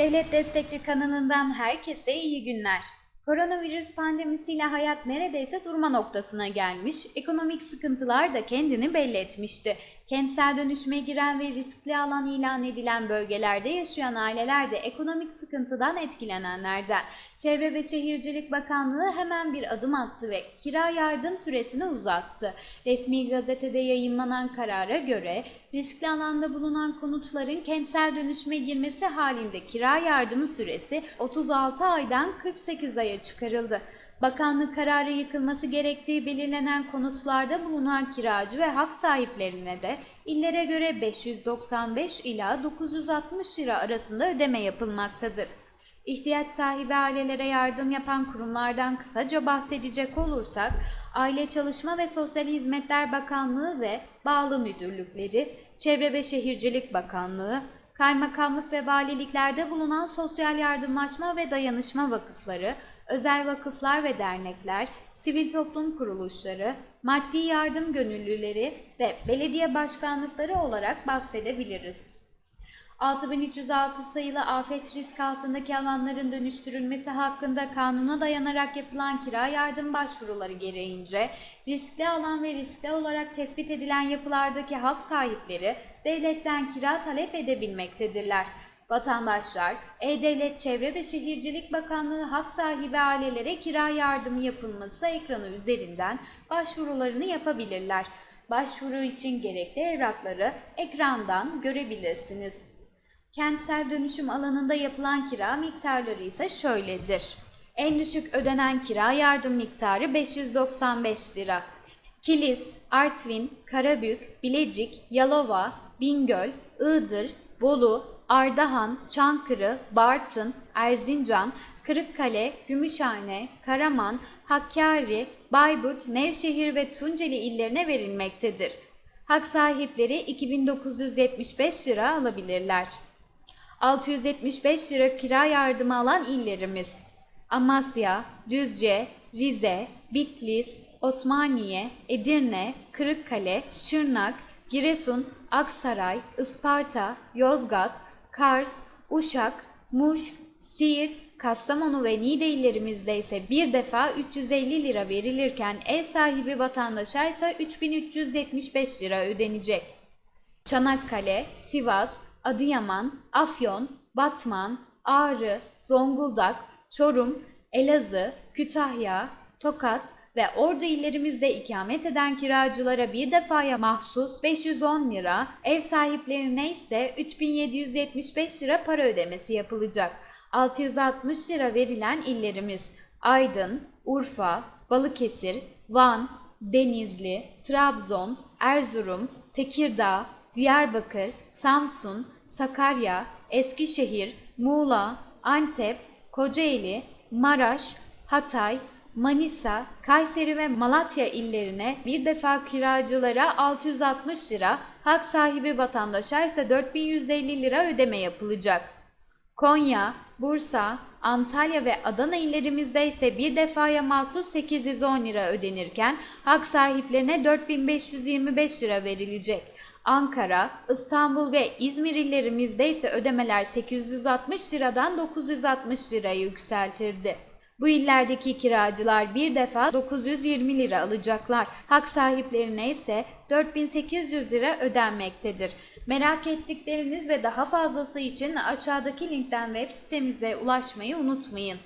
Devlet Destekli kanalından herkese iyi günler. Koronavirüs pandemisiyle hayat neredeyse durma noktasına gelmiş, ekonomik sıkıntılar da kendini belli etmişti. Kentsel dönüşüme giren ve riskli alan ilan edilen bölgelerde yaşayan aileler de ekonomik sıkıntıdan etkilenenlerden. Çevre ve Şehircilik Bakanlığı hemen bir adım attı ve kira yardım süresini uzattı. Resmi gazetede yayınlanan karara göre riskli alanda bulunan konutların kentsel dönüşüme girmesi halinde kira yardımı süresi 36 aydan 48 aya çıkarıldı. Bakanlık kararı yıkılması gerektiği belirlenen konutlarda bulunan kiracı ve hak sahiplerine de illere göre 595 ila 960 lira arasında ödeme yapılmaktadır. İhtiyaç sahibi ailelere yardım yapan kurumlardan kısaca bahsedecek olursak, Aile Çalışma ve Sosyal Hizmetler Bakanlığı ve bağlı müdürlükleri, Çevre ve Şehircilik Bakanlığı, kaymakamlık ve valiliklerde bulunan sosyal yardımlaşma ve dayanışma vakıfları, özel vakıflar ve dernekler, sivil toplum kuruluşları, maddi yardım gönüllüleri ve belediye başkanlıkları olarak bahsedebiliriz. 6306 sayılı afet risk altındaki alanların dönüştürülmesi hakkında kanuna dayanarak yapılan kira yardım başvuruları gereğince riskli alan ve riskli olarak tespit edilen yapılardaki hak sahipleri devletten kira talep edebilmektedirler. Vatandaşlar, E-Devlet Çevre ve Şehircilik Bakanlığı hak sahibi ailelere kira yardımı yapılması ekranı üzerinden başvurularını yapabilirler. Başvuru için gerekli evrakları ekrandan görebilirsiniz. Kentsel dönüşüm alanında yapılan kira miktarları ise şöyledir. En düşük ödenen kira yardım miktarı 595 lira. Kilis, Artvin, Karabük, Bilecik, Yalova, Bingöl, Iğdır, Bolu, Ardahan, Çankırı, Bartın, Erzincan, Kırıkkale, Gümüşhane, Karaman, Hakkari, Bayburt, Nevşehir ve Tunceli illerine verilmektedir. Hak sahipleri 2975 lira alabilirler. 675 lira kira yardımı alan illerimiz Amasya, Düzce, Rize, Bitlis, Osmaniye, Edirne, Kırıkkale, Şırnak, Giresun, Aksaray, Isparta, Yozgat, Kars, Uşak, Muş, Siirt, Kastamonu ve Niğde illerimizde ise bir defa 350 lira verilirken ev sahibi vatandaşa ise 3375 lira ödenecek. Çanakkale, Sivas, Adıyaman, Afyon, Batman, Ağrı, Zonguldak, Çorum, Elazığ, Kütahya, Tokat ve Ordu illerimizde ikamet eden kiracılara bir defaya mahsus 510 lira, ev sahiplerine ise 3775 lira para ödemesi yapılacak. 660 lira verilen illerimiz Aydın, Urfa, Balıkesir, Van, Denizli, Trabzon, Erzurum, Tekirdağ, Diyarbakır, Samsun, Sakarya, Eskişehir, Muğla, Antep, Kocaeli, Maraş, Hatay, Manisa, Kayseri ve Malatya illerine bir defa kiracılara 660 lira, hak sahibi vatandaşa ise 4150 lira ödeme yapılacak. Konya, Bursa, Antalya ve Adana illerimizde ise bir defaya mahsus 810 lira ödenirken hak sahiplerine 4525 lira verilecek. Ankara, İstanbul ve İzmir illerimizde ise ödemeler 860 liradan 960 liraya yükseltildi. Bu illerdeki kiracılar bir defa 920 lira alacaklar. Hak sahiplerine ise 4800 lira ödenmektedir. Merak ettikleriniz ve daha fazlası için aşağıdaki linkten web sitemize ulaşmayı unutmayın.